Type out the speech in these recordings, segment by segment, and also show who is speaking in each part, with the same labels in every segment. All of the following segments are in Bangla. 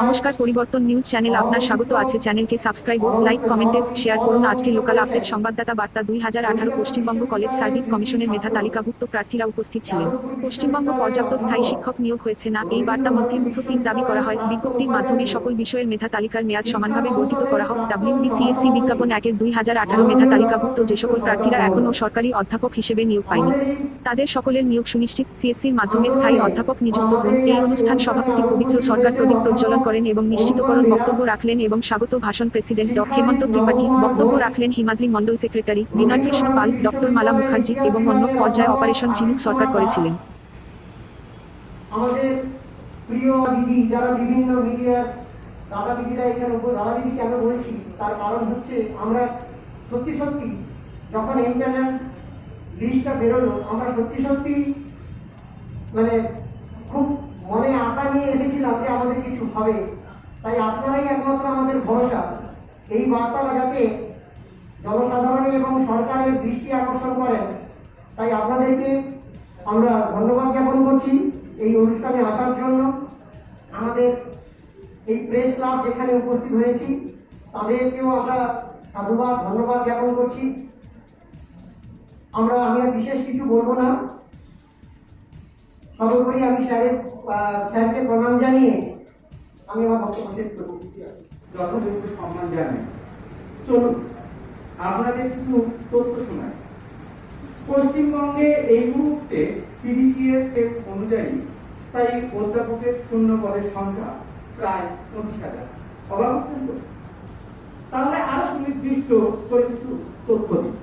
Speaker 1: নমস্কার, পরিবর্তন নিউজ চ্যানেল আপনার স্বাগত আছে। চ্যানেলকে সাবস্ক্রাইব ও লাইক, কমেন্টে শেয়ার করুন। আজকে লোকাল আপডেট, সংবাদদাতা বার্তা দুই হাজার আঠারো, পশ্চিমবঙ্গ কলেজ সার্ভিস কমিশনের মেধা তালিকাভুক্ত প্রার্থীরা উপস্থিত ছিলেন। পশ্চিমবঙ্গ পর্যাপ্ত স্থায়ী শিক্ষক নিয়োগ হয়েছে না, এই বার্তা মধ্যে মুঠো তিন দাবি করা হয়। বিজ্ঞপ্তির মাধ্যমে সকল বিষয়ের মেধা তালিকার মেয়াদ সমানভাবে বর্ধিত করা হোক। ডাব্লিউবিসিএসসি বিজ্ঞাপন একের দুই হাজার আঠারো মেধা তালিকাভুক্ত যে সকল প্রার্থীরা এখনও সরকারি অধ্যাপক হিসেবে নিয়োগ পায়নি। তাদের সকলের নিয়োগ সুনিশ্চিত। সিএসসির মাধ্যমে স্থায়ী অধ্যাপক নিযুক্ত হন। এই অনুষ্ঠান সভাপতি পবিত্র সরকার প্রদীপ প্রজ্বলন করেন এবং নিশ্চিতকরণ বক্তব্য রাখলেন এবং স্বাগত ভাষণ প্রেসিডেন্ট ড. হেমন্ত ত্রিপাঠী, বক্তব্য রাখলেন হিমাদ্রি মন্ডল সেক্রেটারি বিনয় কৃষ্ণ পাল ডক্টর মালা মুখার্জি এবং অন্য পর্যায়ে অপারেশন ঝিনুক সরকার করেছিলেন।
Speaker 2: দিদি দিদিরা এখানে দাদা দিদি কেন বলছি? তার কারণ হচ্ছে আমরা সত্যি সত্যি যখন লিস্টটা বেরোলো, আমরা সত্যি সত্যি মানে খুব মনে আশা নিয়ে এসেছিলাম যে আমাদের কিছু হবে। তাই আপনারাই একমাত্র আমাদের ভরসা। এই বার্তাটা যাতে জনসাধারণের এবং সরকারের দৃষ্টি আকর্ষণ করেন, তাই আপনাদেরকে আমরা ধন্যবাদ জ্ঞাপন করছি এই অনুষ্ঠানে আসার জন্য। আমাদের এই প্রেস ক্লাব যেখানে উপস্থিত হয়েছি, তাদেরকেও আমরা সাধুবাদ, ধন্যবাদ জ্ঞাপন করছি। আমরা আমরা বিশেষ কিছু বলব না। সর্বোপরি আমি স্যারের স্যারকে প্রণাম জানিয়ে আমি আমার বক্তব্য শেষ করছি
Speaker 3: যথাযোগ্য সম্মান জানাই। চলুন, আপনাদের কিছু তথ্য শোনাই। পশ্চিমবঙ্গে এই মুহূর্তে সিবিসিএস এর অনুযায়ী স্থায়ী অধ্যাপকের শূন্য পদের সংখ্যা প্রায় পঁচিশ হাজার। অবাক তাহলে আরও সুনির্দিষ্ট করে কিছু তথ্য দিই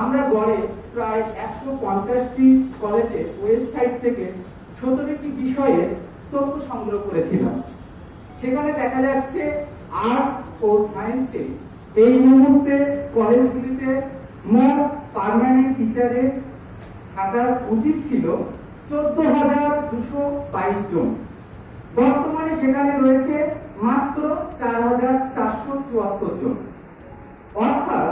Speaker 3: আমরা গড়ে প্রায় একশো পঞ্চাশটি কলেজের ওয়েবসাইট থেকে সতেরোটি বিষয়ে তথ্য সংগ্রহ করেছিলাম। সেখানে দেখা যাচ্ছে আর্টস ও সায়েন্সে এই মুহূর্তে কলেজগুলিতে মোট পার্মানেন্ট টিচারে থাকার উচিত ছিল চোদ্দ হাজার দুশো বাইশ জন। বর্তমানে সেখানে রয়েছে মাত্র চার হাজার চারশো চুয়াত্তর জন। অর্থাৎ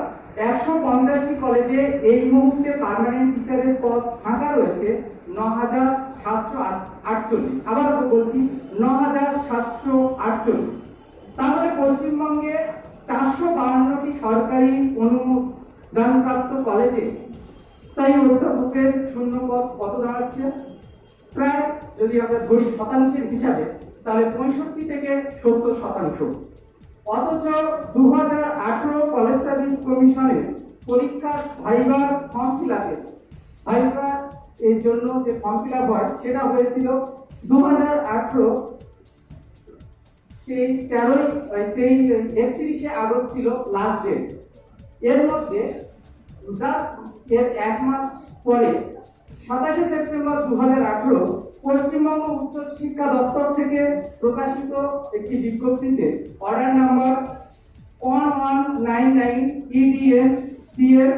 Speaker 3: একশো পঞ্চাশটি কলেজে এই মুহূর্তে পার্মানেন্ট টিচারের পদ ফাঁকা রয়েছে ন হাজার সাতশো আটচল্লিশ। আবার বলছি ন হাজার সাতশো আটচল্লিশ। তাহলে পশ্চিমবঙ্গে চারশো বাউন্নটি সরকারি অনুদানপ্রাপ্ত কলেজে স্থায়ী অধ্যাপকের শূন্য পদ কত দাঁড়াচ্ছে? প্রায় যদি আমরা ধরি শতাংশের হিসাবে, তাহলে পঁয়ষট্টি থেকে সত্তর শতাংশ। অথচ দু হাজার আঠারো কলেজ সার্ভিস কমিশনের পরীক্ষার ভাইবার ফর্ম ফিল আপে ভাইবার এর জন্য যে ফর্ম ফিল আপ হয়, সেটা হয়েছিল দু হাজার আঠারো তেরোই একত্রিশে আগস্ট ছিল লাস্ট ডেট এর মধ্যে জাস্ট এর এক মাস পরে সাতাশে সেপ্টেম্বর দু হাজার আঠারো পশ্চিমবঙ্গ উচ্চ শিক্ষা দপ্তর থেকে প্রকাশিত একটি বিজ্ঞপ্তিতে order number one one nine nine EDM CS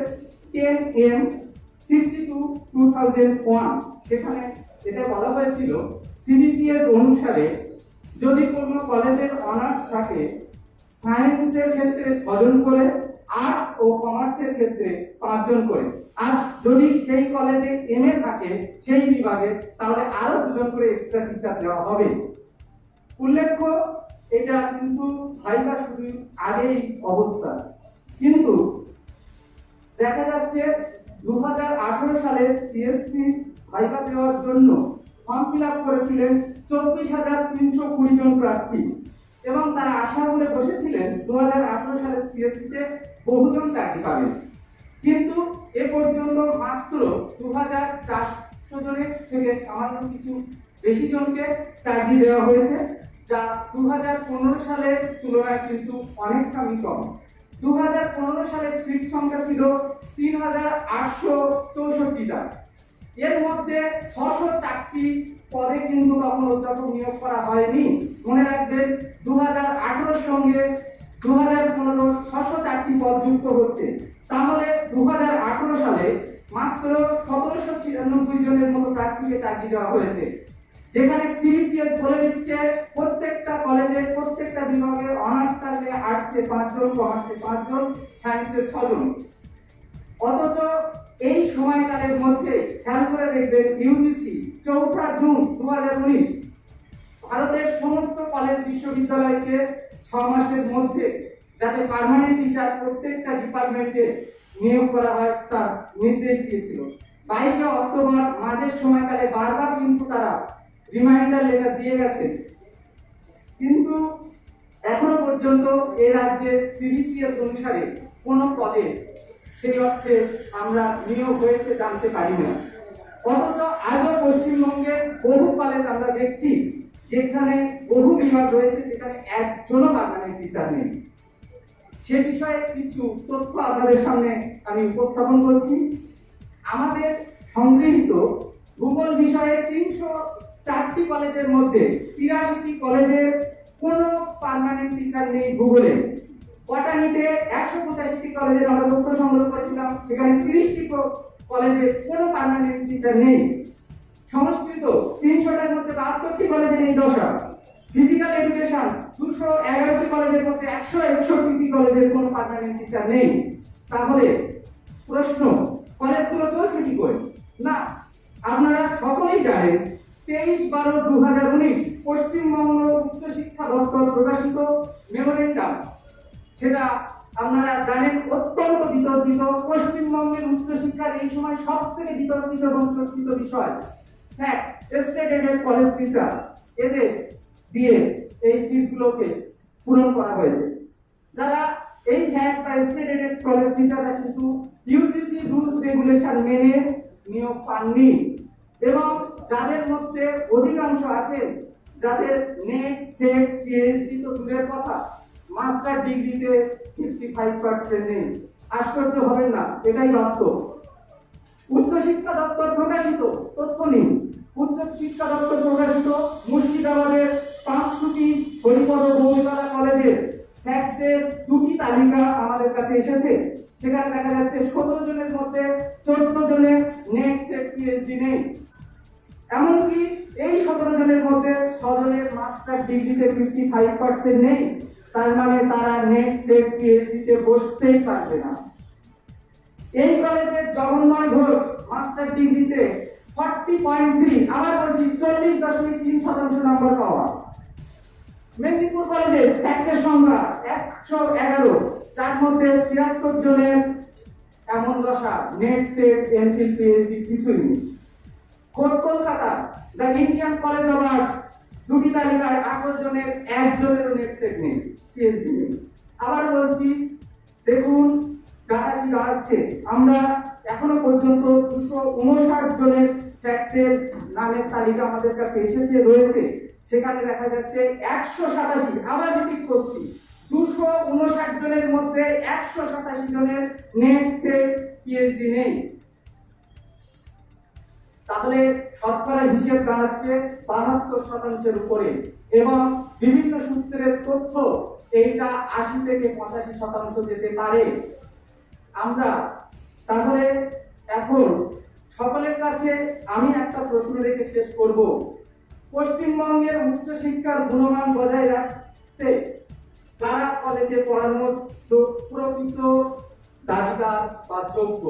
Speaker 3: ten M sixty two two thousand one সেখানে এটা বলা হয়েছিল সিবিসিএস অনুসারে যদি কোনো কলেজের অনার্স থাকে সায়েন্সের ক্ষেত্রে ছজন করে আর্টস ও কমার্সের ক্ষেত্রে পাঁচজন করে। আর যদি সেই কলেজে এম এ থাকে, সেই বিভাগে, তাহলে আরও দুজন করে এক্সট্রা টিচার দেওয়া হবে। উল্লেখ্য, এটা কিন্তু ভাইবা শুরু আগেই অবস্থা। কিন্তু দেখা যাচ্ছে দু হাজার আঠেরো সালে সিএসসি ভাইবা দেওয়ার জন্য ফর্ম ফিল আপ করেছিলেন চব্বিশ হাজার তিনশো কুড়ি জন প্রার্থী। এবং তারা আশা করে বসেছিলেন দু হাজার আঠারো সালে সিএসসিতে বহুজন চাকরি পাবেন। কিন্তু এ পর্যন্ত মাত্র দু হাজার চারশো জনের থেকে সামান্য কিছু বেশি জনকে চাকরি দেওয়া হয়েছে, যা দু হাজার পনেরো সালের তুলনায় কিন্তু অনেকখানি কম দু হাজার পনেরো সালের সিট সংখ্যা ছিল তিন হাজার আটশো চৌষট্টিটা। এর মধ্যে ছশো চারটি পদে কিন্তু তখন অধ্যাপক নিয়োগ করা হয়নি। মনে রাখবেন দু হাজার আঠারোর সঙ্গে দু হাজার পনেরো ছশো চারটি পদ যুক্ত হচ্ছে। তাহলে দু হাজার আঠারো সালে মাত্র সতেরোশো ছিয়ানব্বই জনের মতো প্রার্থীকে চাকরি দেওয়া হয়েছে, যেখানে সিবিসিএস বলে দিচ্ছে, প্রত্যেকটা কলেজে প্রত্যেকটা বিভাগে অনার্স থাকলে আর্টসে পাঁচজন কমার্সে পাঁচজন সায়েন্সে ছজন অথচ এই সময়কালের মধ্যে খেয়াল করে দেখবেন ইউজিসি চৌঠা জুন দু হাজার উনিশ, ভারতের সমস্ত কলেজ বিশ্ববিদ্যালয়কে ছ মাসের মধ্যে যাতে পার্মানেন্ট টিচার প্রত্যেকটা ডিপার্টমেন্টে নিয়োগ করা হয়, তার নির্দেশ দিয়েছিল। বাইশে অক্টোবর মাঝের সময়কালে বারবার কিন্তু তারা রিমাইন্ডার লেটার দিয়ে গেছে। কিন্তু এখনও পর্যন্ত এ রাজ্যে সিবিসিএস অনুসারে কোনো পদে সেই অর্থে আমরা নিয়োগ হয়েছে জানতে পারি না অথচ আজও পশ্চিমবঙ্গে বহু কলেজ আমরা দেখছি, যেখানে বহু বিভাগ রয়েছে, যেখানে একজনও পার্মানেন্ট টিচার নেই। সে বিষয়ে কিছু তথ্য আপনাদের সামনে আমি উপস্থাপন করছি। আমাদের সংগৃহীত ভূগোল বিষয়ে তিনশো চারটি কলেজের মধ্যে তিরাশিটি কলেজের কোনো পার্মানেন্ট টিচার নেই ভূগোলে। বটানিতে একশো পঁচাশিটি কলেজের আমরা তথ্য সংগ্রহ করেছিলাম। সেখানে তিরিশটি কলেজে কোনো পার্মানেন্ট টিচার নেই। সংস্কৃত তিনশোটার মধ্যে বাহাত্তরটি কলেজে এই দশা ফিজিক্যাল এডুকেশন দুশো এগারোটি কলেজের মধ্যে একশো একষট্টি কলেজের কোনো পার্মানেন্ট টিচার নেই। তাহলে প্রশ্ন, কলেজগুলো চলছে কি করে? না, আপনারা সকলেই জানেন, তেইশ বারো দু হাজার উনিশ পশ্চিমবঙ্গ উচ্চশিক্ষা দপ্তর প্রকাশিত মেমোরেন্ডাম। সেটা আপনারা জানেন অত্যন্ত বিতর্কিত, পশ্চিমবঙ্গের উচ্চশিক্ষার এই সময় সব থেকে বিতর্কিত এবং চর্চিত বিষয়। স্যাট স্টেট কলেজ টিচার এদের দিয়ে এই সিটগুলোকে পূরণ করা হয়েছে। যারা এই স্যাট বা স্টেট এডেড কলেজ টিচাররা কিন্তু ইউজিসি রুলস রেগুলেশন মেনে নিয়োগ পাননি এবং যাদের মধ্যে অধিকাংশ আছেন, যাদের নেট সেট পিএইচডি তো দূরের কথা মাস্টার ডিগ্রিতে ফিফটি ফাইভ পার্সেন্ট নেই। আশ্চর্য হবেন না, এটাই বাস্তব। উচ্চশিক্ষা দপ্তর প্রকাশিত, তথ্য নিন। উচ্চ শিক্ষা দপ্তর প্রকাশিত মুর্শিদাবাদের পাঁচটি হরিপদ বৌমিতলা কলেজের স্যাকদের দুটি তালিকা আমাদের কাছে এসেছে। সেখানে দেখা যাচ্ছে সতেরো জনের মধ্যে চোদ্দ জনের নেট সেট পিএইচডি নেই। এমনকি এই সতেরো জনের মধ্যে ছজনের মাস্টার ডিগ্রিতে ফিফটি ফাইভ পার্সেন্ট নেই। তার মানে তারা নেট সেট পিএইচডিতে বসতেই পারবে না। এই কলেজের জগন্ময় ঘোষ মাস্টার ডিগ্রিতে ফর্টি পয়েন্ট থ্রি আবার বলছি চল্লিশ দশমিক তিন শতাংশ নম্বর পাওয়া। মেদিনীপুর কলেজে স্যাকের সংখ্যা একশো এগারো। যার মধ্যে ছিয়াত্তর জনের এমন দশা নেট সেট এমফিল পিএইচডি কিছুই নেই। খোদ Kolkata the Indian college of arts দুটি তালিকায় আঠারো জনের একজনেরও নেট সেট নেই পিএইচডি নেই। আবার বলছি, দেখুন, ডাটা কি দাঁড়াচ্ছে? আমরা এখনও পর্যন্ত দুশো উনষাট জনের স্যাক্টের নামের তালিকা আমাদের কাছে এসেছে, রয়েছে। সেখানে দেখা যাচ্ছে একশো সাতাশি, আবার রিপিট করছি, দুশো উনষাট জনের মধ্যে একশো সাতাশি জনের নেট পিএইচডি নেই। তাহলে শতকরা হিসেব দাঁড়াচ্ছে বাহাত্তর শতাংশের উপরে এবং বিভিন্ন সূত্রের তথ্য এইটা আশি থেকে পঁচাশি শতাংশ যেতে পারে। আমরা তাহলে এখন সকলের কাছে আমি একটা প্রশ্ন রেখে শেষ করব। পশ্চিমবঙ্গের উচ্চশিক্ষার গুণমান বজায় রাখতে তারা কলেজে পড়ানোর প্রকৃত দাবিদার বা যোগ্য,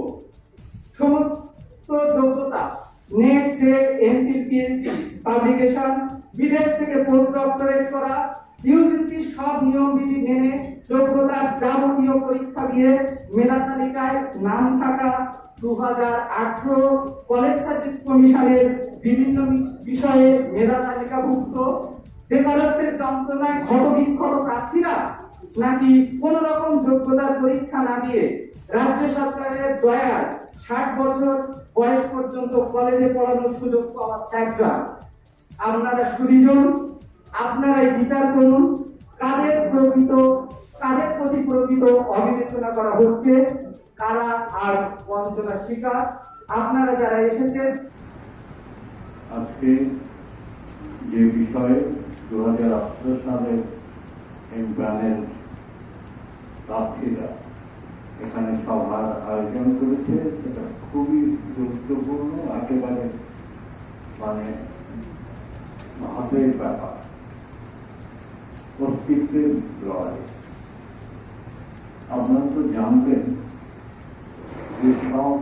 Speaker 3: সমস্ত যোগ্যতা NET, SET MPhil PhD publication, বিদেশ থেকে পোস্ট ডক্টরেট করা ইউজিসি সব নিয়ম বিধি মেনে যোগ্যতার যাবতীয় পরীক্ষা দিয়ে মেধা তালিকায় নাম থাকা দু হাজার আঠারো কলেজ সার্ভিস কমিশনের বিভিন্ন বিষয়ে মেধা তালিকাভুক্ত, বেকারত্বের যন্ত্রণায় ক্ষতবিক্ষত প্রার্থীরা নাকি কোন রকম যোগ্যতার পরীক্ষা না দিয়ে রাজ্য সরকারের দয়ার ষাট বছর বয়স পর্যন্ত কলেজে পড়ানোর সুযোগ পাওয়া স্যাকরা আপনারা সুদীজন আপনারাই বিচার করুন কাদের প্রকৃত, কাদের প্রতি প্রকৃত অবিবেচনা করা হচ্ছে, কারা আজ বঞ্চনার শিকার, আপনারা যারা এসেছেন।
Speaker 4: আজকে যে বিষয়ে দু হাজার আঠারো সালের প্যানেল প্রার্থীরা এখানে সভার আয়োজন করেছে, সেটা খুবই গুরুত্বপূর্ণ, একেবারে মানে হাতের ব্যাপার। অস্তিত্বের লড়াই আপনারা তো জানবেন যে সব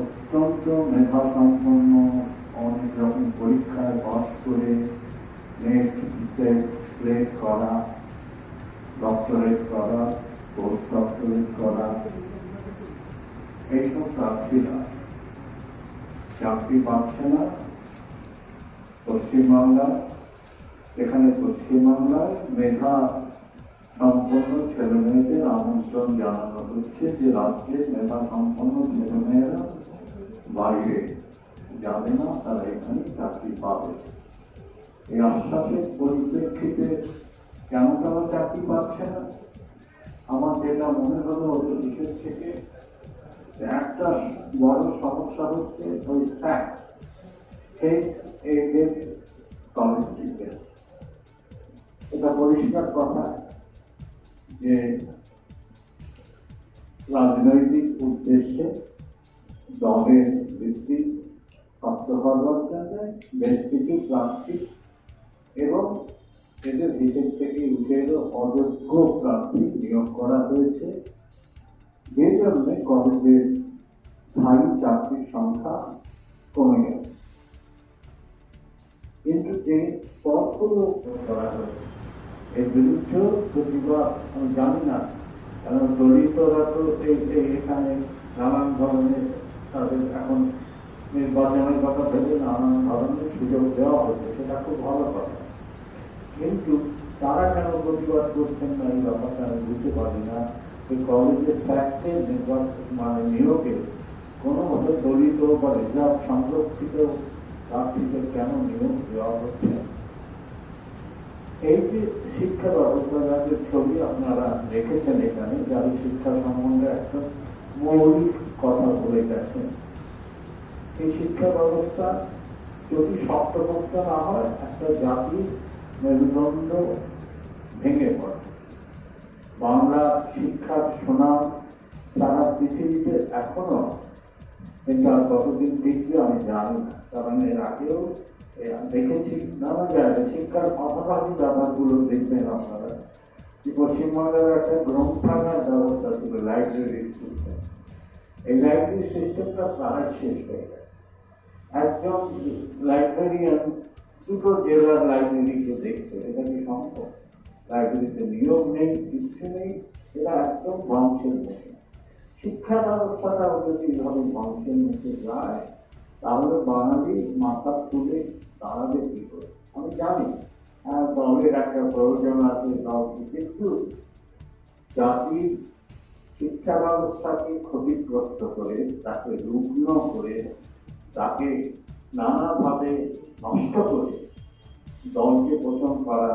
Speaker 4: অত্যন্ত মেধা সম্পন্ন অনেক রকম পরীক্ষায় পাস করে করা ডক্টরেট করা পোস্ট ডক্টরেট করা, এইসব প্রার্থীরা চাকরি পাচ্ছে না। পশ্চিমবাংলা এখানে পশ্চিমবাংলায় মেধা সম্পন্ন ছেলে মেয়েদের আমন্ত্রণ জানানো হচ্ছে যে রাজ্যে মেধা সম্পন্ন ছেলে মেয়েরা বাইরে যাবে না, তারা এখানে চাকরি পাবে। এই আশ্বাসের পরিপ্রেক্ষিতে কেন তারা চাকরি পাচ্ছে না? আমার যেটা মনে হলো বিশেষ থেকে, একটা বড় সমস্যা হচ্ছে ওই স্যাক স্টেট পরিষ্কার কথা যে রাজনৈতিক উদ্দেশ্যে দলের ভিত্তি শক্ত করবার জন্য বেশ কিছু প্রার্থী এবং এদের হিসেব থেকে উঠে এলো অযোগ্য প্রার্থী নিয়োগ করা হয়েছে। যে জন্য কলেজের স্থায়ী চাকরির সংখ্যা কমে গেছে। কিন্তু যে পদগুলো করা হয়েছে। এর বিরুদ্ধেও প্রতিবাদ আমি জানি না। কারণ দলিতরা তো এখানে নানান ধরনের তাদের এখন নির্বাচনের কথা ভেবে নানান ধরনের সুযোগ দেওয়া হচ্ছে সেটা খুব ভালো কথা। কিন্তু তারা কেন প্রতিবাদ করছেন না? এই ব্যাপারটা আমি বুঝতে পারি না। এই কলেজের স্যাক্টে নির্বাচন মানে নিয়োগে কোনোভাবে দলিত বা রিজার্ভ সংরক্ষিত প্রার্থীদের কেন নিয়োগ দেওয়া হচ্ছে? এই যে শিক্ষা ব্যবস্থা যাদের ছবি আপনারা রেখেছেন এখানে, যার শিক্ষা সম্বন্ধে একটা মৌলিক কথা বলে গেছেন, এই শিক্ষা ব্যবস্থা যদি শক্তপোক্ত না হয়, একটা জাতির মেরুদণ্ড ভেঙে পড়ে। বাংলা শিক্ষার সুনাম সারা পৃথিবীতে এখনও কিন্তু আর কতদিন টিকবে আমি জানি না, কারণ এর আগেও দেখেছি নানা জায়গায় শিক্ষার পাশাপাশি ব্যাপারগুলো দেখবেন আপনারা। যে পশ্চিমবঙ্গের একটা গ্রন্থাগার ব্যবস্থা ছিল লাইব্রেরি সিস্টেম এই লাইব্রেরি সিস্টেমটা প্রায় শেষ হয়ে গেছে। একজন লাইব্রেরিয়ান দুটো জেলার লাইব্রেরিকে দেখছে, এটা কি সম্ভব? লাইব্রেরিতে নিয়োগ নেই কিছু নেই এটা একদম ধ্বংসের মুখে শিক্ষা ব্যবস্থাটাও যদি এভাবে ধ্বংসের মুখে যায় তাহলে বাঙালি মাথা তুলে দাঁড়াবে কি করে? আমি জানি। হ্যাঁ দলের একটা প্রয়োজন আছে দলকে কিন্তু জাতির শিক্ষা ব্যবস্থাকে ক্ষতিগ্রস্ত করে, তাকে রুগ্ন করে, তাকে নানাভাবে নষ্ট করে দলকে পোষণ করা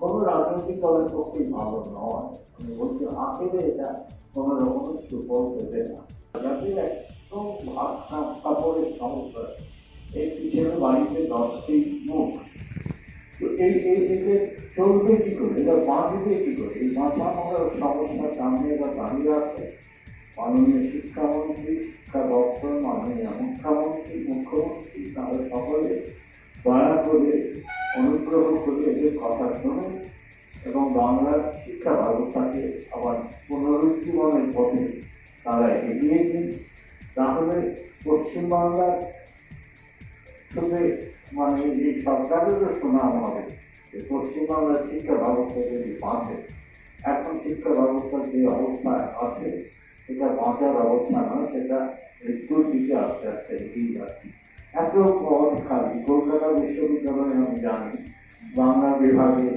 Speaker 4: কোনো রাজনৈতিক দলের পক্ষেই ভালো নয়। আমি বলছি আখেরে এটা কোনো রকমের সুফল দেবে না। যাতে ভাত কাপড়ের সমস্যা এই পিছনে বাড়িতে দশটি মুখ তো এই এই এদের চলবে কি করে? এরা বাঁচবে কি করে? এই বাঁচানোর সমস্যার সামনে এরা দাঁড়িয়ে আছে মাননীয় শিক্ষামন্ত্রী, শিক্ষা দপ্তর, মাননীয় মুখ্যমন্ত্রী মুখ্যমন্ত্রী তাদের সকলে দয়া করে অনুগ্রহ করে এদের কথা শুনুন এবং বাংলার শিক্ষা ব্যবস্থাকে আবার পুনরুজ্জীবনের পথে তারা এগিয়ে দিন তাহলে পশ্চিমবাংলার শুধু মানে এই সরকারেরও সুনাম হবে। যে পশ্চিমবাংলার শিক্ষা ব্যবস্থা যদি বাঁচে, এখন শিক্ষা ব্যবস্থার যে অবস্থায় আছে, সেটা বাঁচার অবস্থা নয় সেটা মৃত্যুর দিকে আস্তে আস্তে এগিয়ে যাচ্ছে। এত পদ খালি। কলকাতা বিশ্ববিদ্যালয়ে আমি জানি, বাংলা বিভাগে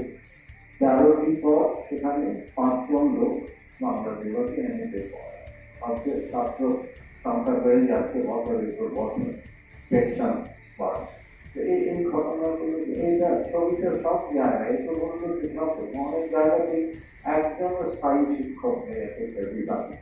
Speaker 4: তেরোটি পদ, সেখানে পাঁচজন লোক বাংলা বিভাগে এনেতে পড়ে আজকে ছাত্র সংখ্যা বেড়ে যাচ্ছে বছরের পর বছর সেকশন বাড়ে তো এই এই ঘটনাগুলো এইটা ছবিটা সব জায়গায় এই তো বলতে সব অনেক জায়গাতেই একজন স্থায়ী শিক্ষক নেই এক একটা বিভাগে